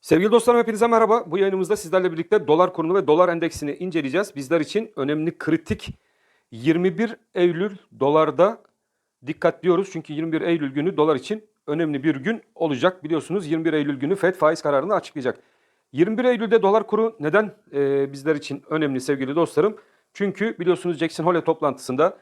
Sevgili dostlarım hepinize merhaba. Bu yayınımızda sizlerle birlikte dolar kurunu ve dolar endeksini inceleyeceğiz. Bizler için önemli kritik 21 Eylül dolarda dikkat diyoruz. Çünkü 21 Eylül günü dolar için önemli bir gün olacak. Biliyorsunuz 21 Eylül günü FED faiz kararını açıklayacak. 21 Eylül'de dolar kuru neden e, bizler için önemli sevgili dostlarım? Çünkü biliyorsunuz Jackson Hole toplantısında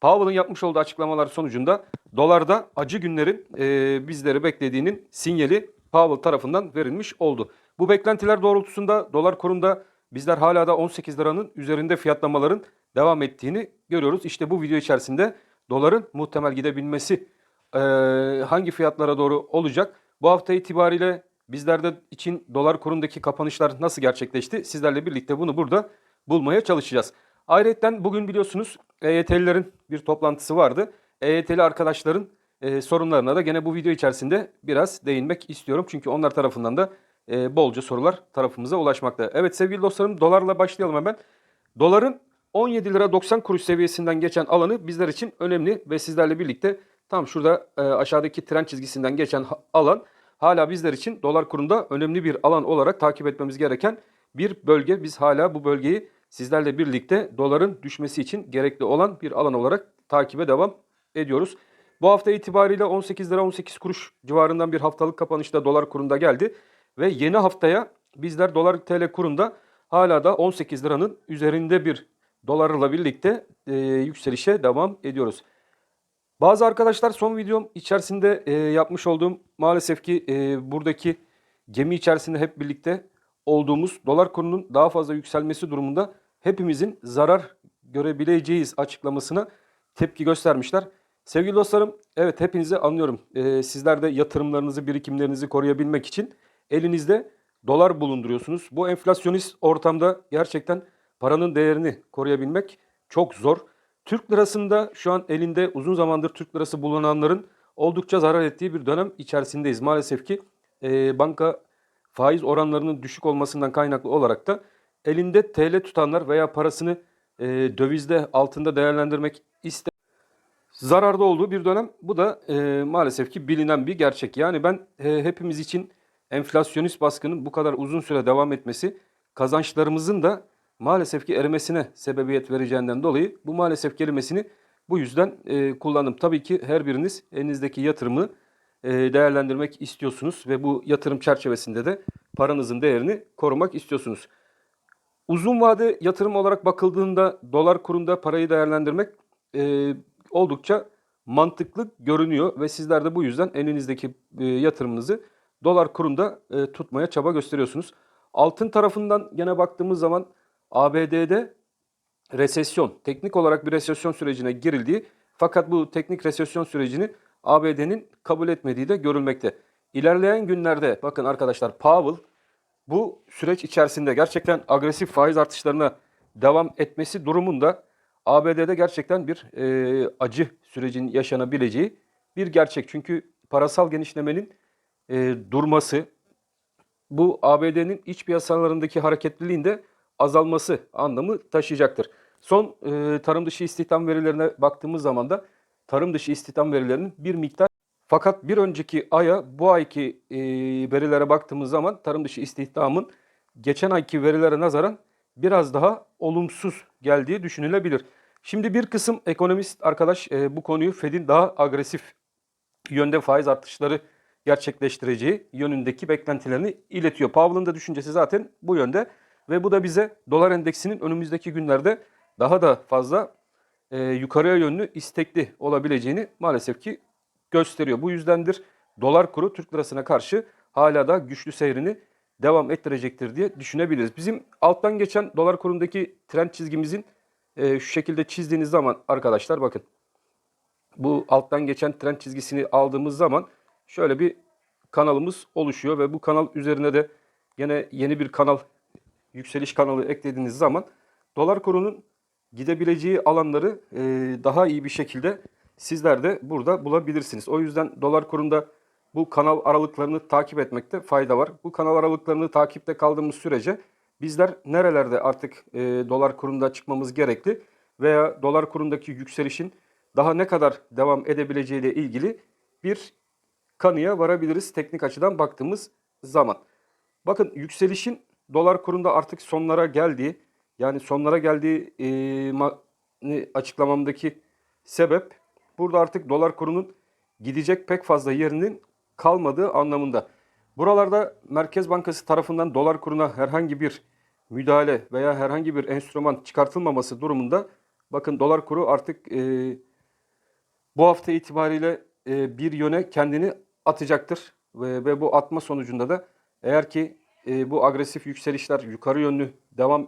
Powell'ın yapmış olduğu açıklamalar sonucunda dolarda acı günlerin e, bizleri beklediğinin sinyali Powell tarafından verilmiş oldu. Bu beklentiler doğrultusunda dolar kurunda bizler hala da 18 liranın üzerinde fiyatlamaların devam ettiğini görüyoruz. İşte bu video içerisinde doların muhtemel gidebilmesi e, hangi fiyatlara doğru olacak? Bu hafta itibariyle bizlerde için dolar kurundaki kapanışlar nasıl gerçekleşti? Sizlerle birlikte bunu burada bulmaya çalışacağız. Ayrıca bugün biliyorsunuz EYT'lilerin bir toplantısı vardı. EYT'li arkadaşların e, sorunlarına da gene bu video içerisinde biraz değinmek istiyorum. Çünkü onlar tarafından da e, bolca sorular tarafımıza ulaşmakta. Evet sevgili dostlarım dolarla başlayalım hemen. Doların 17 lira 90 kuruş seviyesinden geçen alanı bizler için önemli ve sizlerle birlikte tam şurada e, aşağıdaki tren çizgisinden geçen alan hala bizler için dolar kurunda önemli bir alan olarak takip etmemiz gereken bir bölge. Biz hala bu bölgeyi sizlerle birlikte doların düşmesi için gerekli olan bir alan olarak takibe devam ediyoruz. Bu hafta itibariyle 18 lira 18 kuruş civarından bir haftalık kapanışta dolar kurunda geldi. Ve yeni haftaya bizler dolar TL kurunda hala da 18 liranın üzerinde bir dolarla birlikte e, yükselişe devam ediyoruz. Bazı arkadaşlar son videom içerisinde e, yapmış olduğum maalesef ki e, buradaki gemi içerisinde hep birlikte olduğumuz dolar kurunun daha fazla yükselmesi durumunda hepimizin zarar görebileceğiz açıklamasına tepki göstermişler. Sevgili dostlarım, evet hepinizi anlıyorum. E, sizler de yatırımlarınızı, birikimlerinizi koruyabilmek için elinizde dolar bulunduruyorsunuz. Bu enflasyonist ortamda gerçekten paranın değerini koruyabilmek çok zor. Türk lirasında şu an elinde uzun zamandır Türk lirası bulunanların oldukça zarar ettiği bir dönem içerisindeyiz. Maalesef ki e, banka faiz oranlarının düşük olmasından kaynaklı olarak da elinde TL tutanlar veya parasını e, dövizde altında değerlendirmek isteyen zararda olduğu bir dönem. Bu da e, maalesef ki bilinen bir gerçek. Yani ben e, hepimiz için enflasyonist baskının bu kadar uzun süre devam etmesi kazançlarımızın da maalesef ki erimesine sebebiyet vereceğinden dolayı bu maalesef kelimesini bu yüzden e, kullandım. Tabii ki her biriniz elinizdeki yatırımı değerlendirmek istiyorsunuz ve bu yatırım çerçevesinde de paranızın değerini korumak istiyorsunuz. Uzun vade yatırım olarak bakıldığında dolar kurunda parayı değerlendirmek e, oldukça mantıklı görünüyor ve sizler de bu yüzden elinizdeki e, yatırımınızı dolar kurunda e, tutmaya çaba gösteriyorsunuz. Altın tarafından gene baktığımız zaman ABD'de resesyon, teknik olarak bir resesyon sürecine girildiği fakat bu teknik resesyon sürecini ABD'nin kabul etmediği de görülmekte. İlerleyen günlerde bakın arkadaşlar Powell bu süreç içerisinde gerçekten agresif faiz artışlarına devam etmesi durumunda ABD'de gerçekten bir e, acı sürecin yaşanabileceği bir gerçek. Çünkü parasal genişlemenin e, durması bu ABD'nin iç piyasalarındaki hareketliliğin de azalması anlamı taşıyacaktır. Son e, tarım dışı istihdam verilerine baktığımız zaman da tarım dışı istihdam verilerinin bir miktar fakat bir önceki aya bu ayki e, verilere baktığımız zaman tarım dışı istihdamın geçen ayki verilere nazaran biraz daha olumsuz geldiği düşünülebilir. Şimdi bir kısım ekonomist arkadaş e, bu konuyu Fed'in daha agresif yönde faiz artışları gerçekleştireceği yönündeki beklentilerini iletiyor. Powell'ın da düşüncesi zaten bu yönde ve bu da bize dolar endeksinin önümüzdeki günlerde daha da fazla e, yukarıya yönlü istekli olabileceğini maalesef ki gösteriyor. Bu yüzdendir dolar kuru Türk lirasına karşı hala da güçlü seyrini devam ettirecektir diye düşünebiliriz. Bizim alttan geçen dolar kurundaki trend çizgimizin e, şu şekilde çizdiğiniz zaman arkadaşlar bakın. Bu alttan geçen trend çizgisini aldığımız zaman şöyle bir kanalımız oluşuyor ve bu kanal üzerine de yine yeni bir kanal yükseliş kanalı eklediğiniz zaman dolar kurunun gidebileceği alanları e, daha iyi bir şekilde sizler de burada bulabilirsiniz. O yüzden dolar kurunda bu kanal aralıklarını takip etmekte fayda var. Bu kanal aralıklarını takipte kaldığımız sürece bizler nerelerde artık e, dolar kurunda çıkmamız gerekli veya dolar kurundaki yükselişin daha ne kadar devam edebileceği ile ilgili bir kanıya varabiliriz teknik açıdan baktığımız zaman. Bakın yükselişin dolar kurunda artık sonlara geldiği yani sonlara geldiği e, açıklamamdaki sebep burada artık dolar kurunun gidecek pek fazla yerinin kalmadığı anlamında. Buralarda Merkez Bankası tarafından dolar kuruna herhangi bir müdahale veya herhangi bir enstrüman çıkartılmaması durumunda bakın dolar kuru artık e, bu hafta itibariyle e, bir yöne kendini atacaktır ve, ve bu atma sonucunda da eğer ki e, bu agresif yükselişler yukarı yönlü devam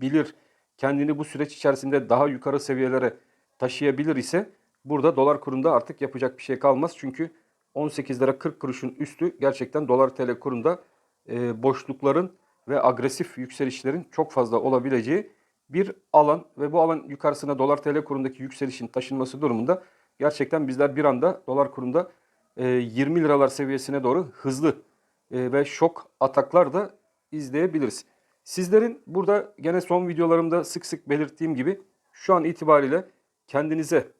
edebilir, kendini bu süreç içerisinde daha yukarı seviyelere taşıyabilir ise burada dolar kurunda artık yapacak bir şey kalmaz. Çünkü 18 lira 40 kuruşun üstü gerçekten dolar TL kurunda e, boşlukların ve agresif yükselişlerin çok fazla olabileceği bir alan ve bu alan yukarısına dolar TL kurundaki yükselişin taşınması durumunda gerçekten bizler bir anda dolar kurunda e, 20 liralar seviyesine doğru hızlı e, ve şok ataklar da izleyebiliriz. Sizlerin burada gene son videolarımda sık sık belirttiğim gibi şu an itibariyle kendinize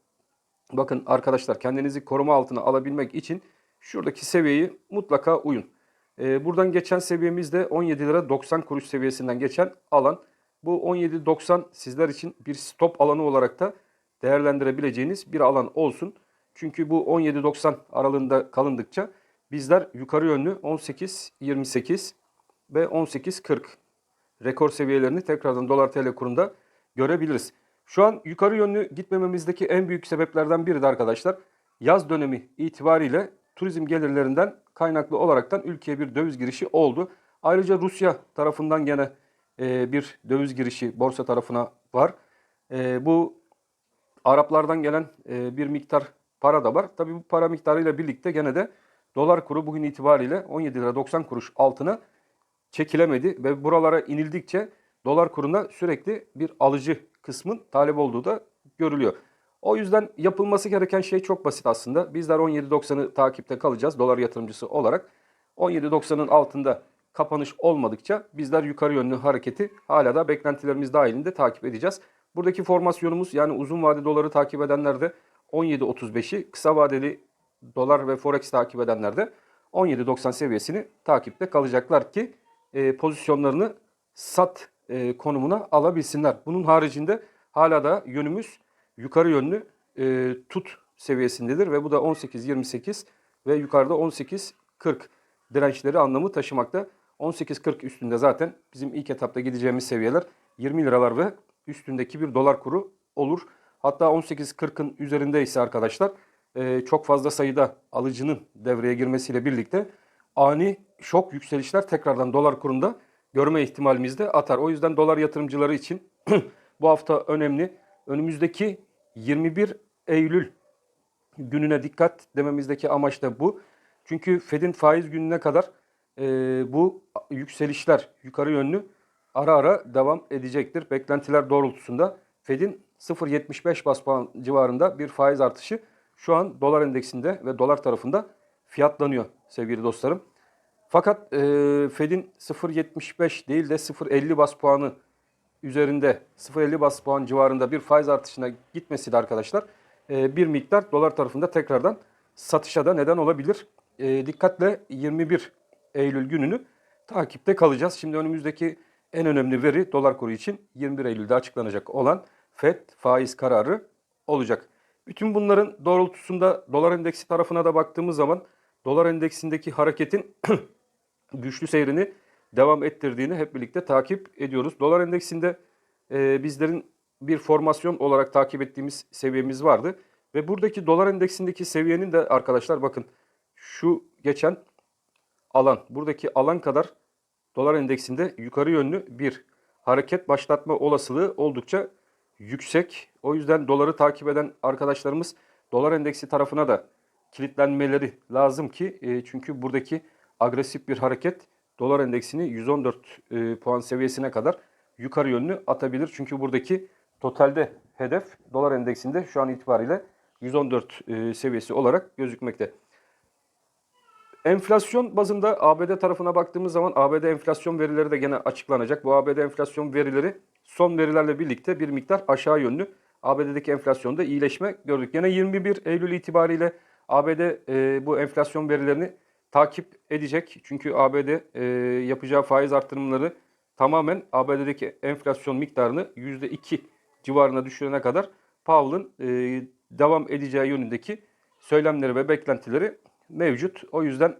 bakın arkadaşlar kendinizi koruma altına alabilmek için şuradaki seviyeyi mutlaka uyun. E, buradan geçen seviyemiz de 17 lira 90 kuruş seviyesinden geçen alan. Bu 17.90 sizler için bir stop alanı olarak da değerlendirebileceğiniz bir alan olsun. Çünkü bu 17.90 aralığında kalındıkça bizler yukarı yönlü 18.28 ve 18.40 rekor seviyelerini tekrardan dolar TL kurunda görebiliriz. Şu an yukarı yönlü gitmememizdeki en büyük sebeplerden biri de arkadaşlar yaz dönemi itibariyle turizm gelirlerinden kaynaklı olaraktan ülkeye bir döviz girişi oldu. Ayrıca Rusya tarafından gene e, bir döviz girişi borsa tarafına var. E, bu Araplardan gelen e, bir miktar para da var. Tabii bu para miktarıyla birlikte gene de dolar kuru bugün itibariyle 17 lira 90 kuruş altına çekilemedi ve buralara inildikçe dolar kuruna sürekli bir alıcı kısmın talep olduğu da görülüyor. O yüzden yapılması gereken şey çok basit aslında. Bizler 17.90'ı takipte kalacağız dolar yatırımcısı olarak. 17.90'ın altında kapanış olmadıkça bizler yukarı yönlü hareketi hala da beklentilerimiz dahilinde takip edeceğiz. Buradaki formasyonumuz yani uzun vade doları takip edenler de 17.35'i, kısa vadeli dolar ve forex takip edenler de 17.90 seviyesini takipte kalacaklar ki e, pozisyonlarını sat e, konumuna alabilsinler. Bunun haricinde hala da yönümüz yukarı yönlü e, tut seviyesindedir ve bu da 18.28 ve yukarıda 18.40 dirençleri anlamı taşımakta. 18.40 üstünde zaten bizim ilk etapta gideceğimiz seviyeler 20 liralar ve üstündeki bir dolar kuru olur. Hatta 18.40'ın üzerinde ise arkadaşlar e, çok fazla sayıda alıcının devreye girmesiyle birlikte ani şok yükselişler tekrardan dolar kurunda görme ihtimalimiz de atar. O yüzden dolar yatırımcıları için bu hafta önemli. Önümüzdeki 21 Eylül gününe dikkat dememizdeki amaç da bu. Çünkü Fed'in faiz gününe kadar e, bu yükselişler yukarı yönlü ara ara devam edecektir. Beklentiler doğrultusunda Fed'in 0.75 bas puan civarında bir faiz artışı şu an dolar endeksinde ve dolar tarafında fiyatlanıyor sevgili dostlarım. Fakat e, Fed'in 0.75 değil de 0.50 bas puanı üzerinde 0.50 bas puan civarında bir faiz artışına gitmesi de arkadaşlar e, bir miktar dolar tarafında tekrardan satışa da neden olabilir. E, dikkatle 21 Eylül gününü takipte kalacağız. Şimdi önümüzdeki en önemli veri dolar kuru için 21 Eylül'de açıklanacak olan FED faiz kararı olacak. Bütün bunların doğrultusunda dolar endeksi tarafına da baktığımız zaman dolar endeksindeki hareketin güçlü seyrini devam ettirdiğini hep birlikte takip ediyoruz. Dolar endeksinde e, bizlerin bir formasyon olarak takip ettiğimiz seviyemiz vardı. Ve buradaki dolar endeksindeki seviyenin de arkadaşlar bakın şu geçen alan buradaki alan kadar dolar endeksinde yukarı yönlü bir hareket başlatma olasılığı oldukça yüksek. O yüzden doları takip eden arkadaşlarımız dolar endeksi tarafına da kilitlenmeleri lazım ki e, çünkü buradaki agresif bir hareket dolar endeksini 114 e, puan seviyesine kadar yukarı yönlü atabilir. Çünkü buradaki totalde hedef dolar endeksinde şu an itibariyle 114 e, seviyesi olarak gözükmekte. Enflasyon bazında ABD tarafına baktığımız zaman ABD enflasyon verileri de gene açıklanacak. Bu ABD enflasyon verileri son verilerle birlikte bir miktar aşağı yönlü. ABD'deki enflasyonda iyileşme gördük. Gene 21 Eylül itibariyle ABD e, bu enflasyon verilerini takip edecek. Çünkü ABD e, yapacağı faiz artırımları tamamen ABD'deki enflasyon miktarını %2 civarına düşürene kadar Powell'ın e, devam edeceği yönündeki söylemleri ve beklentileri mevcut. O yüzden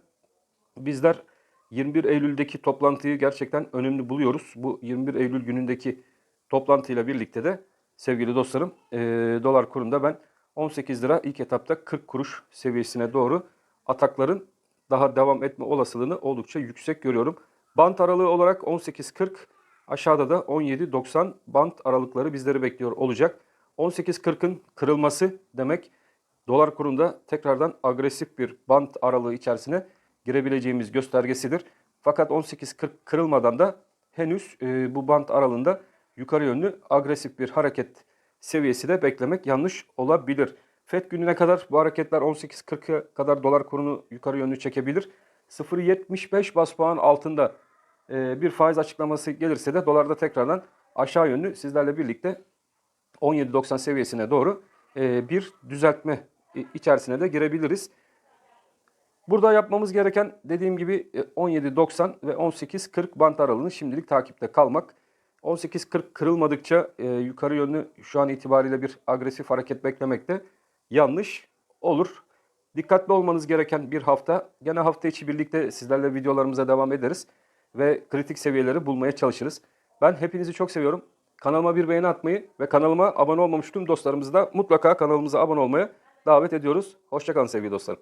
bizler 21 Eylül'deki toplantıyı gerçekten önemli buluyoruz. Bu 21 Eylül günündeki toplantıyla birlikte de sevgili dostlarım e, dolar kurunda ben 18 lira ilk etapta 40 kuruş seviyesine doğru atakların daha devam etme olasılığını oldukça yüksek görüyorum. Bant aralığı olarak 18.40 aşağıda da 17.90 bant aralıkları bizleri bekliyor olacak. 18.40'ın kırılması demek dolar kurunda tekrardan agresif bir bant aralığı içerisine girebileceğimiz göstergesidir. Fakat 18.40 kırılmadan da henüz e, bu bant aralığında yukarı yönlü agresif bir hareket seviyesi de beklemek yanlış olabilir. FED gününe kadar bu hareketler 18.40'a kadar dolar kurunu yukarı yönlü çekebilir. 0.75 bas puan altında e, bir faiz açıklaması gelirse de dolarda tekrardan aşağı yönlü sizlerle birlikte 17.90 seviyesine doğru e, bir düzeltme içerisine de girebiliriz. Burada yapmamız gereken dediğim gibi e, 17.90 ve 18.40 bant aralığını şimdilik takipte kalmak. 18.40 kırılmadıkça e, yukarı yönlü şu an itibariyle bir agresif hareket beklemek de yanlış olur. Dikkatli olmanız gereken bir hafta. Gene hafta içi birlikte sizlerle videolarımıza devam ederiz ve kritik seviyeleri bulmaya çalışırız. Ben hepinizi çok seviyorum. Kanalıma bir beğeni atmayı ve kanalıma abone olmamış tüm dostlarımızı da mutlaka kanalımıza abone olmaya davet ediyoruz. Hoşçakalın sevgili dostlarım.